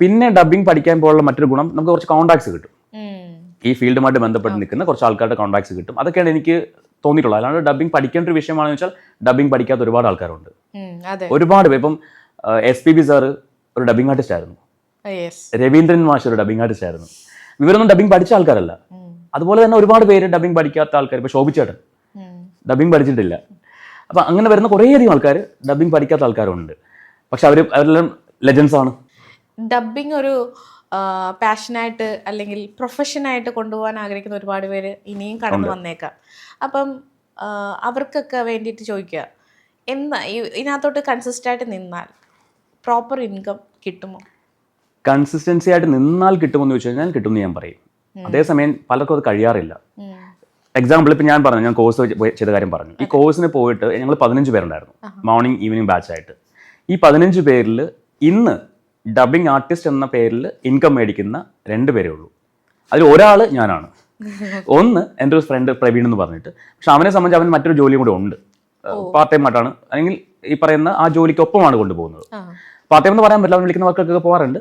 പിന്നെ ഡബിങ് പഠിക്കാൻ പോലുള്ള മറ്റൊരു ഗുണം നമുക്ക് കുറച്ച് കോൺടാക്ട്സ് കിട്ടും. ഈ ഫീൽഡുമായിട്ട് ബന്ധപ്പെട്ട് നിൽക്കുന്ന കുറച്ച് ആൾക്കാരുടെ കോൺടാക്ട്സ് കിട്ടും. അതൊക്കെയാണ് എനിക്ക് തോന്നിയിട്ടുള്ളത്. അല്ലാണ്ട് ഡബിങ് പഠിക്കേണ്ട ഒരു വിഷയമാണെന്ന് വെച്ചാൽ ഡബിങ് പഠിക്കാത്ത ഒരുപാട് ആൾക്കാരുണ്ട്. ഒരുപാട് പേര്. ഇപ്പം എസ് പി ബി സാറ് ഒരു ഡബിങ് ആർട്ടിസ്റ്റ് ആയിരുന്നു. രവീന്ദ്രൻ മാഷ് ഒരു ഡബിങ് ആർട്ടിസ്റ്റ് ആയിരുന്നു. ഇവരൊന്നും ഡബിങ് പഠിച്ച ആൾക്കാരല്ല. അതുപോലെ തന്നെ ഒരുപാട് പേര് ഡബിങ് പഠിക്കാത്ത ആൾക്കാർ ഇപ്പൊ ശോഭിച്ചേട്ടൻ ഡബിങ് പഠിച്ചിട്ടില്ല. അപ്പൊ അങ്ങനെ വരുന്ന കുറേയധികം ആൾക്കാർ ഡബിങ് പഠിക്കാത്ത ആൾക്കാരുണ്ട്. പക്ഷെ അവർ അവരെല്ലാം ലെജൻസ് ആണ്. ഡബിങ് ഒരു പാഷനായിട്ട് അല്ലെങ്കിൽ പ്രൊഫഷനായിട്ട് കൊണ്ടുപോകാൻ ആഗ്രഹിക്കുന്ന ഒരുപാട് പേര് ഇനിയും കടന്നു വന്നേക്കാം. അപ്പം അവർക്കൊക്കെ വേണ്ടിയിട്ട് ചോദിക്കുക എന്നാ ഇതിനകത്തോട്ട് കൺസിസ്റ്റന്റ് ആയിട്ട് നിന്നാൽ പ്രോപ്പർ ഇൻകം കിട്ടുമോ? കൺസിസ്റ്റൻസി ആയിട്ട് നിന്നാൽ കിട്ടുമെന്ന് ചോദിച്ചു കഴിഞ്ഞാൽ കിട്ടുമെന്ന് ഞാൻ പറയും. അതേസമയം പലർക്കും അത് കഴിയാറില്ല. എക്സാമ്പിൾ ഇപ്പം ഞാൻ പറഞ്ഞു ഞാൻ കോഴ്സ് ചെയ്ത കാര്യം പറഞ്ഞു. ഈ കോഴ്സിന് പോയിട്ട് ഞങ്ങൾ പതിനഞ്ച് പേരുണ്ടായിരുന്നു. മോർണിംഗ് ഈവനിങ് ബാച്ച് ആയിട്ട്. ഈ പതിനഞ്ച് പേരിൽ ഇന്ന് ഡബിങ് ആർട്ടിസ്റ്റ് എന്ന പേരിൽ ഇൻകം മേടിക്കുന്ന രണ്ട് പേരേ ഉള്ളൂ. അതിൽ ഒരാൾ ഞാനാണ്. ഒന്ന് എന്റെ ഒരു ഫ്രണ്ട് പ്രവീൺ എന്ന് പറഞ്ഞിട്ട്. പക്ഷെ അവനെ സംബന്ധിച്ച് അവൻ മറ്റൊരു ജോലിയും കൂടെ ഉണ്ട്. പാർട്ട് ടൈം ആയിട്ടാണ്. അല്ലെങ്കിൽ ഈ പറയുന്ന ആ ജോലിക്കൊപ്പമാണ് കൊണ്ടുപോകുന്നത്. പാർട്ട് ടൈം എന്ന് പറയാൻ പറ്റില്ല. അവൻ വിളിക്കുന്ന വർക്കൊക്കെ പോകാറുണ്ട്.